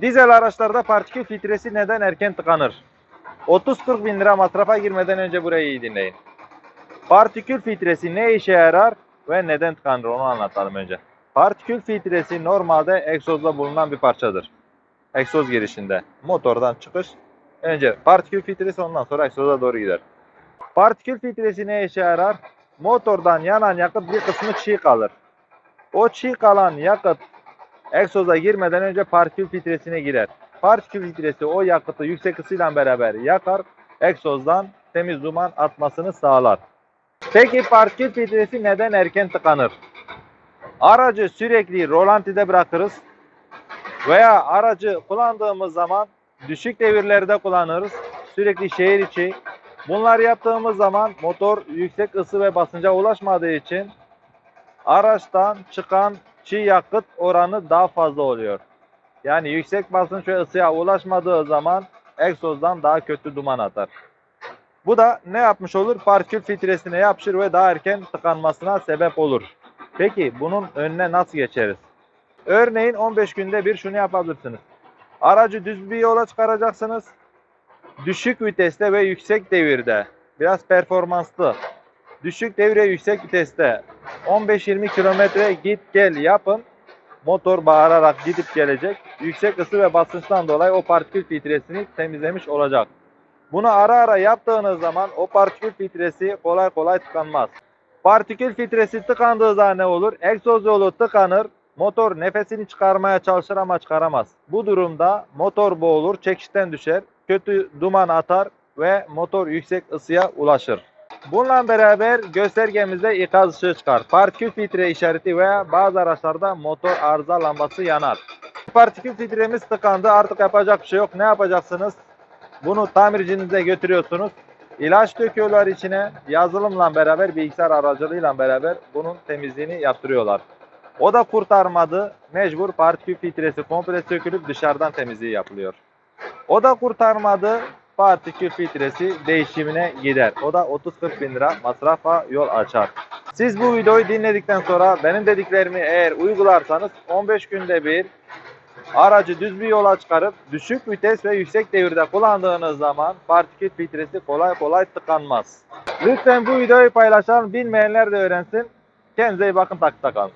Dizel araçlarda partikül filtresi neden erken tıkanır? 30-40 bin lira masrafa girmeden önce burayı iyi dinleyin. Partikül filtresi ne işe yarar ve neden tıkanır onu anlatalım önce. Partikül filtresi normalde egzozda bulunan bir parçadır. Egzoz girişinde. Motordan çıkış. Önce partikül filtresi ondan sonra egzoza doğru gider. Partikül filtresi ne işe yarar? Motordan yanan yakıt bir kısmı çiğ kalır. O çiğ kalan yakıt egzoza girmeden önce partikül filtresine girer. Partikül filtresi o yakıtı yüksek ısıyla beraber yakar, egzozdan temiz duman atmasını sağlar. Peki partikül filtresi neden erken tıkanır? Aracı sürekli rolantide bırakırız veya aracı kullandığımız zaman düşük devirlerde kullanırız. Sürekli şehir içi. Bunlar yaptığımız zaman motor yüksek ısı ve basınca ulaşmadığı için araçtan çıkan çiğ yakıt oranı daha fazla oluyor. Yani yüksek basınç ve ısıya ulaşmadığı zaman egzozdan daha kötü duman atar. Bu da ne yapmış olur? Partikül filtresine yapışır ve daha erken tıkanmasına sebep olur. Peki bunun önüne nasıl geçeriz? Örneğin 15 günde bir şunu yapabilirsiniz. Aracı düz bir yola çıkaracaksınız. Düşük viteste ve yüksek devirde. Biraz performanslı. Düşük devre yüksek viteste 15-20 kilometre git gel yapın. Motor bağırarak gidip gelecek. Yüksek ısı ve basınçtan dolayı o partikül filtresini temizlemiş olacak. Bunu ara ara yaptığınız zaman o partikül filtresi kolay kolay tıkanmaz. Partikül filtresi tıkandığı zaman ne olur? Egzoz yolu tıkanır. Motor nefesini çıkarmaya çalışır ama çıkaramaz. Bu durumda motor boğulur, çekişten düşer, kötü duman atar ve motor yüksek ısıya ulaşır. Bununla beraber göstergemizde ikaz ışığı çıkar. Partikül filtre işareti veya bazı araçlarda motor arıza lambası yanar. Partikül filtremiz tıkandı artık yapacak bir şey yok. Ne yapacaksınız? Bunu tamircinize götürüyorsunuz. İlaç döküyorlar içine. Yazılımla beraber, bilgisayar aracılığıyla beraber bunun temizliğini yaptırıyorlar. O da kurtarmadı. Mecbur partikül filtresi komple sökülüp dışarıdan temizliği yapılıyor. O da kurtarmadı. Partikül filtresi değişimine gider. O da 30-40 bin lira masrafa yol açar. Siz bu videoyu dinledikten sonra benim dediklerimi eğer uygularsanız 15 günde bir aracı düz bir yola çıkarıp düşük vites ve yüksek devirde kullandığınız zaman partikül filtresi kolay kolay tıkanmaz. Lütfen bu videoyu paylaşalım. Bilmeyenler de öğrensin. Kendinize iyi bakın takipte kalın.